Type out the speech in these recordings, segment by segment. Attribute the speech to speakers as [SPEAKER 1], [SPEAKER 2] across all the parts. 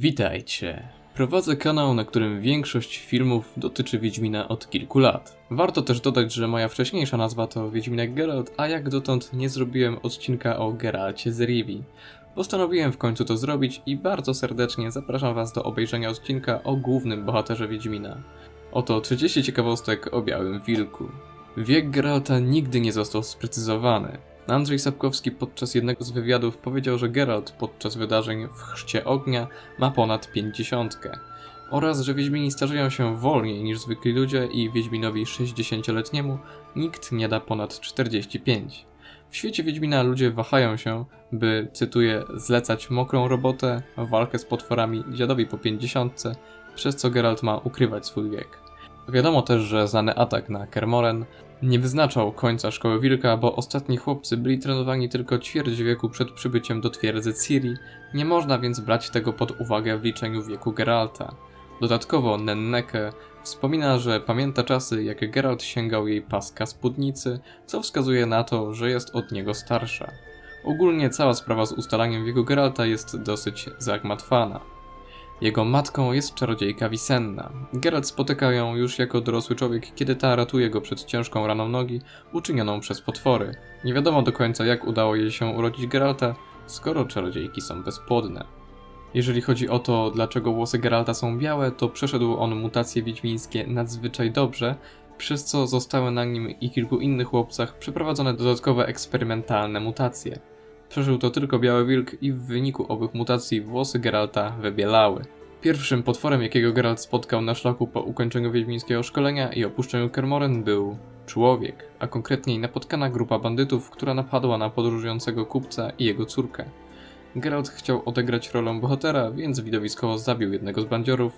[SPEAKER 1] Witajcie. Prowadzę kanał, na którym większość filmów dotyczy Wiedźmina od kilku lat. Warto też dodać, że moja wcześniejsza nazwa to Wiedźminek Geralt, a jak dotąd nie zrobiłem odcinka o Geralcie z Rivii. Postanowiłem w końcu to zrobić i bardzo serdecznie zapraszam Was do obejrzenia odcinka o głównym bohaterze Wiedźmina. Oto 30 ciekawostek o Białym Wilku. Wiek Geralta nigdy nie został sprecyzowany. Andrzej Sapkowski podczas jednego z wywiadów powiedział, że Geralt podczas wydarzeń w Chrzcie Ognia ma ponad 50 oraz że Wiedźmini starzeją się wolniej niż zwykli ludzie i Wiedźminowi 60-letniemu nikt nie da ponad 45. W świecie Wiedźmina ludzie wahają się, by, cytuję, zlecać mokrą robotę, walkę z potworami dziadowi po 50, przez co Geralt ma ukrywać swój wiek. Wiadomo też, że znany atak na Kermoren nie wyznaczał końca Szkoły Wilka, bo ostatni chłopcy byli trenowani tylko ćwierć wieku przed przybyciem do twierdzy Ciri, nie można więc brać tego pod uwagę w liczeniu wieku Geralta. Dodatkowo Nenneke wspomina, że pamięta czasy, jak Geralt sięgał jej paska spódnicy, co wskazuje na to, że jest od niego starsza. Ogólnie cała sprawa z ustalaniem wieku Geralta jest dosyć zagmatwana. Jego matką jest czarodziejka Wisenna. Geralt spotyka ją już jako dorosły człowiek, kiedy ta ratuje go przed ciężką raną nogi, uczynioną przez potwory. Nie wiadomo do końca jak udało jej się urodzić Geralta, skoro czarodziejki są bezpłodne. Jeżeli chodzi o to, dlaczego włosy Geralta są białe, to przeszedł on mutacje wiedźmińskie nadzwyczaj dobrze, przez co zostały na nim i kilku innych chłopcach przeprowadzone dodatkowe eksperymentalne mutacje. Przeżył to tylko Biały Wilk i w wyniku owych mutacji włosy Geralta wybielały. Pierwszym potworem, jakiego Geralt spotkał na szlaku po ukończeniu wiedźmińskiego szkolenia i opuszczeniu Kermoren był człowiek, a konkretniej napotkana grupa bandytów, która napadła na podróżującego kupca i jego córkę. Geralt chciał odegrać rolę bohatera, więc widowiskowo zabił jednego z bandziorów.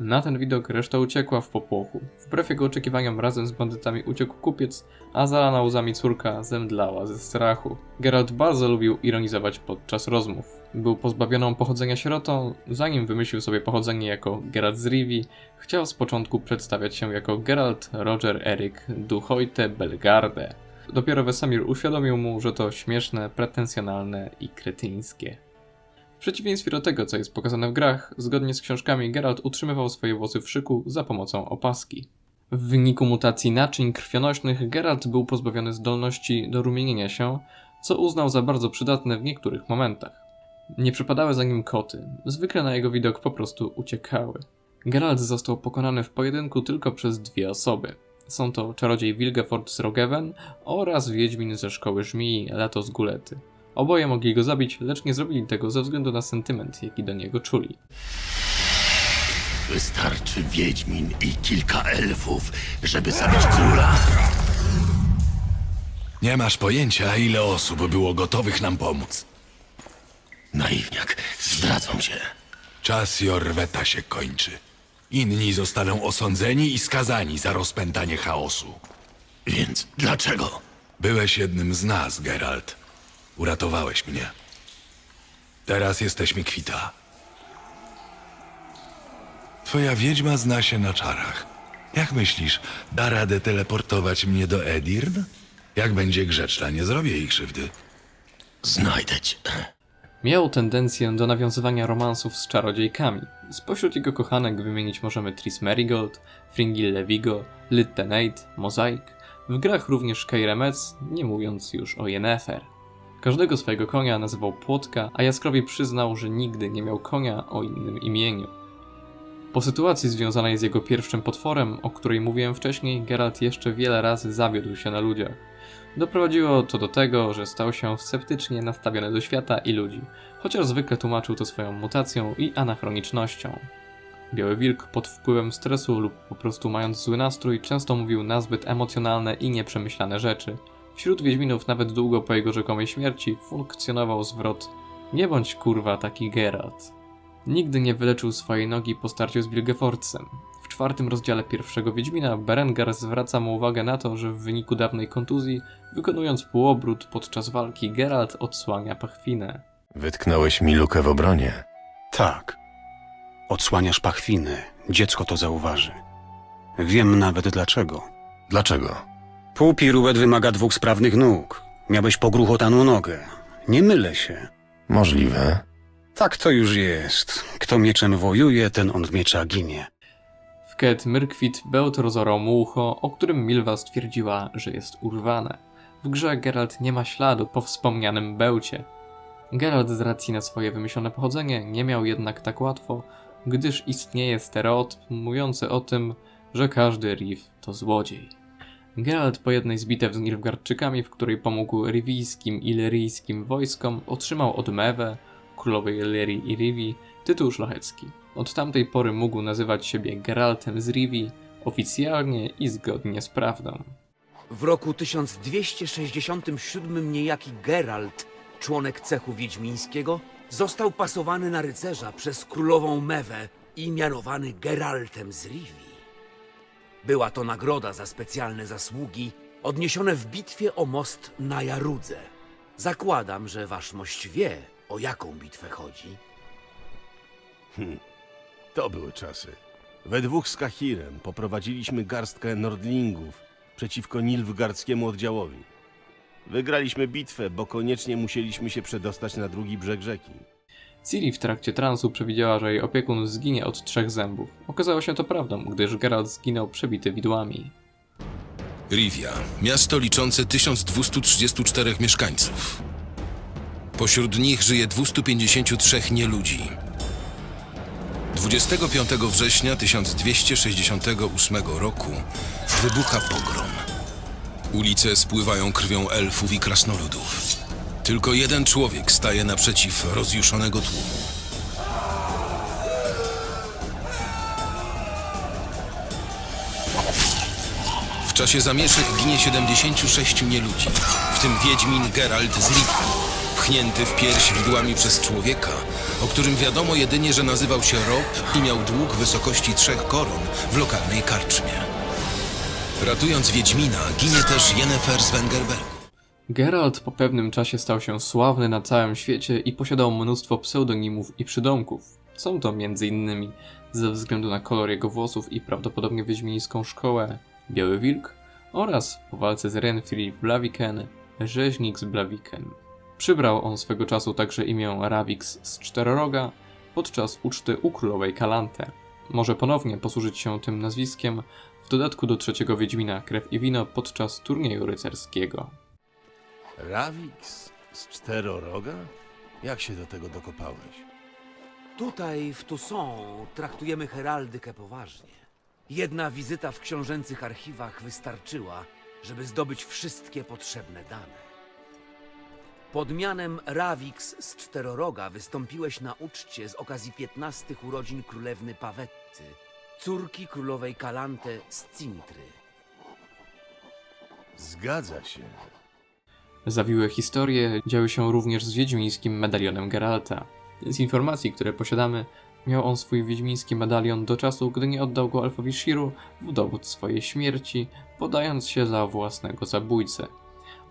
[SPEAKER 1] Na ten widok reszta uciekła w popłochu. Wbrew jego oczekiwaniom razem z bandytami uciekł kupiec, a zalana łzami córka zemdlała ze strachu. Geralt bardzo lubił ironizować podczas rozmów. Był pozbawioną pochodzenia sierotą, zanim wymyślił sobie pochodzenie jako Geralt z Rivii, chciał z początku przedstawiać się jako Geralt Roger Eryk Duchoite Belgarde. Dopiero Wesemir uświadomił mu, że to śmieszne, pretensjonalne i kretyńskie. W przeciwieństwie do tego, co jest pokazane w grach, zgodnie z książkami Geralt utrzymywał swoje włosy w szyku za pomocą opaski. W wyniku mutacji naczyń krwionośnych Geralt był pozbawiony zdolności do rumienienia się, co uznał za bardzo przydatne w niektórych momentach. Nie przepadały za nim koty, zwykle na jego widok po prostu uciekały. Geralt został pokonany w pojedynku tylko przez dwie osoby. Są to czarodziej Wilgefort z Rogeven oraz wiedźmin ze szkoły żmii Latos Gulety. Oboje mogli go zabić, lecz nie zrobili tego ze względu na sentyment, jaki do niego czuli.
[SPEAKER 2] Wystarczy wiedźmin i kilka elfów, żeby zabić króla.
[SPEAKER 3] Nie masz pojęcia, ile osób było gotowych nam pomóc.
[SPEAKER 2] Naiwniak, zdradzą cię.
[SPEAKER 3] Czas Jorweta się kończy. Inni zostaną osądzeni i skazani za rozpętanie chaosu.
[SPEAKER 2] Więc dlaczego?
[SPEAKER 3] Byłeś jednym z nas, Geralt. Uratowałeś mnie. Teraz jesteśmy kwita. Twoja wiedźma zna się na czarach. Jak myślisz, da radę teleportować mnie do Edirn? Jak będzie grzeczna, nie zrobię jej krzywdy.
[SPEAKER 2] Znajdę cię.
[SPEAKER 1] Miał tendencję do nawiązywania romansów z czarodziejkami. Spośród jego kochanek wymienić możemy Tris Merigold, Fringille Vigo, Littenate, Mozaik, w grach również Keira Metz, nie mówiąc już o Yennefer. Każdego swojego konia nazywał Płotka, a Jaskrowi przyznał, że nigdy nie miał konia o innym imieniu. Po sytuacji związanej z jego pierwszym potworem, o której mówiłem wcześniej, Geralt jeszcze wiele razy zawiódł się na ludziach. Doprowadziło to do tego, że stał się sceptycznie nastawiony do świata i ludzi, chociaż zwykle tłumaczył to swoją mutacją i anachronicznością. Biały Wilk pod wpływem stresu lub po prostu mając zły nastrój często mówił nazbyt emocjonalne i nieprzemyślane rzeczy. Wśród Wiedźminów nawet długo po jego rzekomej śmierci funkcjonował zwrot Nie bądź kurwa taki Geralt. Nigdy nie wyleczył swojej nogi po starciu z Wilgefortzem. W czwartym rozdziale pierwszego Wiedźmina Berengar zwraca mu uwagę na to, że w wyniku dawnej kontuzji, wykonując półobrót podczas walki, Geralt odsłania pachwinę.
[SPEAKER 2] Wytknąłeś mi lukę w obronie.
[SPEAKER 4] Tak. Odsłaniasz pachwiny. Dziecko to zauważy. Wiem nawet dlaczego.
[SPEAKER 2] Dlaczego?
[SPEAKER 4] Półpiruet wymaga dwóch sprawnych nóg. Miałeś pogruchotaną nogę. Nie mylę się.
[SPEAKER 2] Możliwe.
[SPEAKER 4] Tak to już jest. Kto mieczem wojuje, ten on w miecza ginie.
[SPEAKER 1] W Ket Myrkwit Bełt rozorał mu ucho, o którym Milwa stwierdziła, że jest urwane. W grze Geralt nie ma śladu po wspomnianym Bełcie. Geralt z racji na swoje wymyślone pochodzenie nie miał jednak tak łatwo, gdyż istnieje stereotyp mówiący o tym, że każdy Riv to złodziej. Geralt po jednej z bitew z Nilfgaardczykami, w której pomógł riwijskim i liryjskim wojskom, otrzymał od Mewe, królowej Lirii i Rivi, tytuł szlachecki. Od tamtej pory mógł nazywać siebie Geraltem z Rivi, oficjalnie i zgodnie z prawdą.
[SPEAKER 5] W roku 1267 niejaki Geralt, członek cechu wiedźmińskiego, został pasowany na rycerza przez królową Mewę i mianowany Geraltem z Rivi. Była to nagroda za specjalne zasługi odniesione w bitwie o most na Jarudze. Zakładam, że wasz mość wie, o jaką bitwę chodzi.
[SPEAKER 6] To były czasy. We dwóch z Kahirem poprowadziliśmy garstkę Nordlingów przeciwko Nilfgaardzkiemu oddziałowi. Wygraliśmy bitwę, bo koniecznie musieliśmy się przedostać na drugi brzeg rzeki.
[SPEAKER 1] Ciri w trakcie transu przewidziała, że jej opiekun zginie od trzech zębów. Okazało się to prawdą, gdyż Geralt zginął przebity widłami.
[SPEAKER 7] Rivia, miasto liczące 1234 mieszkańców. Pośród nich żyje 253 nieludzi. 25 września 1268 roku wybucha pogrom. Ulice spływają krwią elfów i krasnoludów. Tylko jeden człowiek staje naprzeciw rozjuszonego tłumu. W czasie zamieszek ginie 76 nieludzi, w tym Wiedźmin Geralt z Rivii, pchnięty w pierś widłami przez człowieka, o którym wiadomo jedynie, że nazywał się Rob i miał dług wysokości trzech koron w lokalnej karczmie. Ratując Wiedźmina, ginie też Yennefer z.
[SPEAKER 1] Geralt po pewnym czasie stał się sławny na całym świecie i posiadał mnóstwo pseudonimów i przydomków. Są to m.in. ze względu na kolor jego włosów i prawdopodobnie wiedźmińską szkołę Biały Wilk oraz po walce z Renfri Blaviken Rzeźnik z Blaviken. Przybrał on swego czasu także imię Ravix z Czteroroga podczas uczty u królowej Kalante. Może ponownie posłużyć się tym nazwiskiem w dodatku do trzeciego Wiedźmina Krew i Wino podczas turnieju rycerskiego.
[SPEAKER 6] Ravix z czteroroga? Jak się do tego dokopałeś?
[SPEAKER 5] Tutaj w Toussaint traktujemy heraldykę poważnie. Jedna wizyta w książęcych archiwach wystarczyła, żeby zdobyć wszystkie potrzebne dane. Pod mianem Ravix z Czteroroga wystąpiłeś na uczcie z okazji 15 urodzin królewny Pawetty, córki królowej Kalante z Cintry.
[SPEAKER 6] Zgadza się.
[SPEAKER 1] Zawiłe historie działy się również z wiedźmińskim medalionem Geralta. Z informacji, które posiadamy, miał on swój wiedźmiński medalion do czasu, gdy nie oddał go Elfowi Shiru w dowód swojej śmierci, podając się za własnego zabójcę.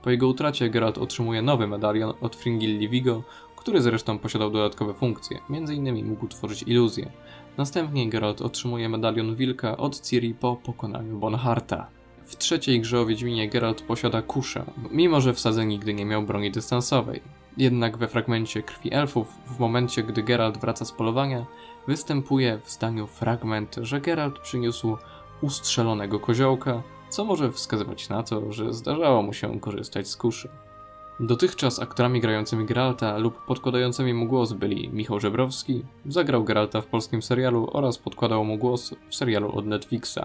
[SPEAKER 1] Po jego utracie Geralt otrzymuje nowy medalion od Fringilli Vigo, który zresztą posiadał dodatkowe funkcje, m.in. mógł tworzyć iluzje. Następnie Geralt otrzymuje medalion Wilka od Ciri po pokonaniu Bonharta. W trzeciej grze o Wiedźminie Geralt posiada kuszę, mimo że w sadze nigdy nie miał broni dystansowej. Jednak we fragmencie Krwi Elfów, w momencie gdy Geralt wraca z polowania, występuje w zdaniu fragment, że Geralt przyniósł ustrzelonego koziołka, co może wskazywać na to, że zdarzało mu się korzystać z kuszy. Dotychczas aktorami grającymi Geralta lub podkładającymi mu głos byli Michał Żebrowski, zagrał Geralta w polskim serialu oraz podkładał mu głos w serialu od Netflixa.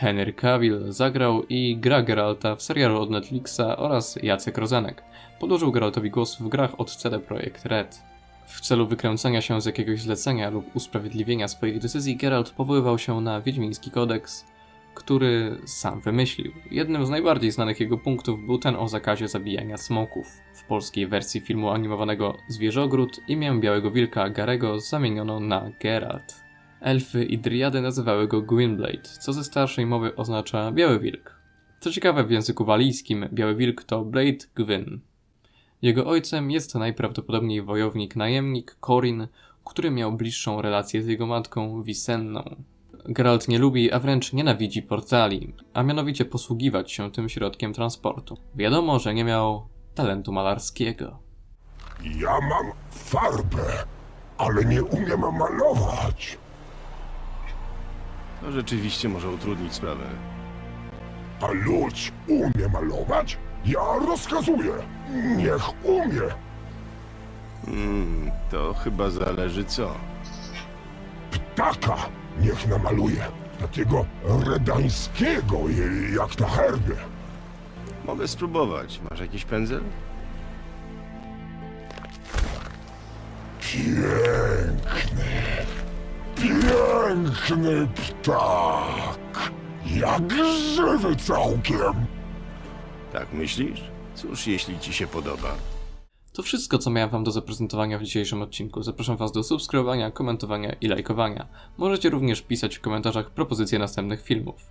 [SPEAKER 1] Henry Cavill zagrał i gra Geralta w serialu od Netflixa oraz Jacek Rozenek. Podłożył Geraltowi głos w grach od CD Projekt Red. W celu wykręcenia się z jakiegoś zlecenia lub usprawiedliwienia swoich decyzji Geralt powoływał się na Wiedźmiński Kodeks, który sam wymyślił. Jednym z najbardziej znanych jego punktów był ten o zakazie zabijania smoków. W polskiej wersji filmu animowanego Zwierzogród imię Białego Wilka Garego zamieniono na Geralt. Elfy i driady nazywały go Gwynblade, co ze starszej mowy oznacza Biały Wilk. Co ciekawe, w języku walijskim Biały Wilk to Blade Gwyn. Jego ojcem jest najprawdopodobniej wojownik najemnik Corin, który miał bliższą relację z jego matką Wisenną. Geralt nie lubi, a wręcz nienawidzi portali, a mianowicie posługiwać się tym środkiem transportu. Wiadomo, że nie miał talentu malarskiego.
[SPEAKER 2] Ja mam farbę,
[SPEAKER 8] ale nie umiem malować.
[SPEAKER 6] To rzeczywiście może utrudnić sprawę.
[SPEAKER 8] A ludź umie malować? Ja rozkazuję. Niech umie.
[SPEAKER 6] Hmm, to chyba zależy co.
[SPEAKER 8] Ptaka niech namaluje. Takiego redańskiego, je- jak na herbie.
[SPEAKER 6] Mogę spróbować. Masz jakiś pędzel?
[SPEAKER 8] Piękny, piękny ptak. Jak żywy całkiem.
[SPEAKER 6] Tak myślisz? Cóż, jeśli ci się podoba.
[SPEAKER 1] To wszystko, co miałem Wam do zaprezentowania w dzisiejszym odcinku. Zapraszam Was do subskrybowania, komentowania i lajkowania. Możecie również pisać w komentarzach propozycje następnych filmów.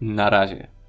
[SPEAKER 1] Na razie.